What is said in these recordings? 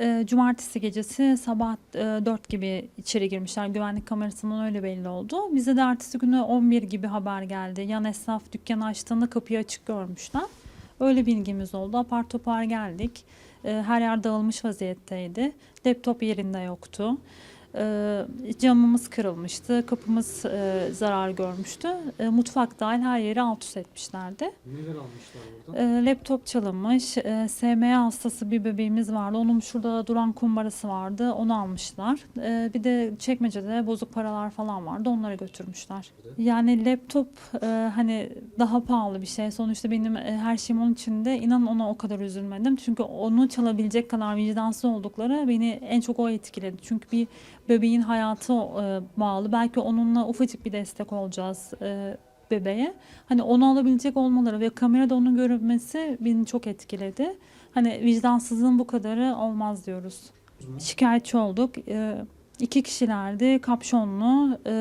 E, cumartesi gecesi sabah e, 4 gibi içeri girmişler. Güvenlik kamerasından öyle belli oldu. Bize de ertesi günü 11 gibi haber geldi. Yan esnaf dükkanı açtığında kapıyı açık görmüşler. Öyle bilgimiz oldu. Apar topar geldik. E, her yer dağılmış vaziyetteydi. Laptop yerinde yoktu. E, camımız kırılmıştı. Kapımız e, zarar görmüştü. E, mutfak dahil her yeri alt üst etmişlerdi. Neler almışlar buradan? E, laptop çalınmış. E, SMA hastası bir bebeğimiz vardı. Onun şurada duran kumbarası vardı. Onu almışlar. E, bir de çekmecede bozuk paralar falan vardı. Onları götürmüşler. Yani laptop e, hani daha pahalı bir şey. Sonuçta benim e, her şeyim onun içinde. İnanın ona o kadar üzülmedim. Çünkü onu çalabilecek kadar vicdansız oldukları beni en çok o etkiledi. Çünkü bir bebeğin hayatı e, bağlı. Belki onunla ufacık bir destek olacağız e, bebeğe. Hani onu alabilecek olmaları ve kamerada onun görünmesi beni çok etkiledi. Hani vicdansızlığın bu kadarı olmaz diyoruz. Şikayetçi olduk. Ee, iki kişilerdi. Kapşonlu. e,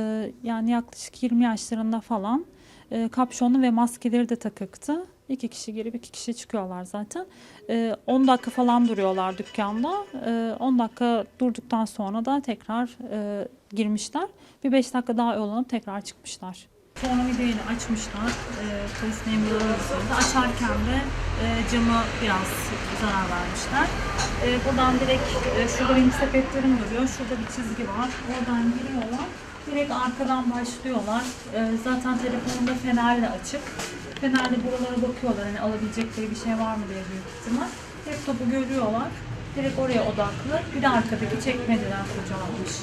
yani yaklaşık 20 yaşlarında falan. E, kapşonlu ve maskeleri de takıktı. İki kişi girip iki kişi çıkıyorlar zaten. E, 10 dakika falan duruyorlar dükkanda. E, 10 dakika durduktan sonra da tekrar e, girmişler. Bir 5 dakika daha yollanıp tekrar çıkmışlar. Sonra videoyu açmışlar. E, polis memurları. Açarken de e, camı biraz zarar vermişler. E, buradan direkt e, şurada benim sepetlerim duruyor. Şurada bir çizgi var. Oradan giriyorlar. Direkt arkadan başlıyorlar. E, zaten telefonunda fenerle açık. Fenerle buralara bakıyorlar. Hani alabilecekleri bir şey var mı diye büyük ihtimal. Laptopu görüyorlar. Direkt oraya odaklı. Bir de arkadaki çekmeceler kurcalanmış.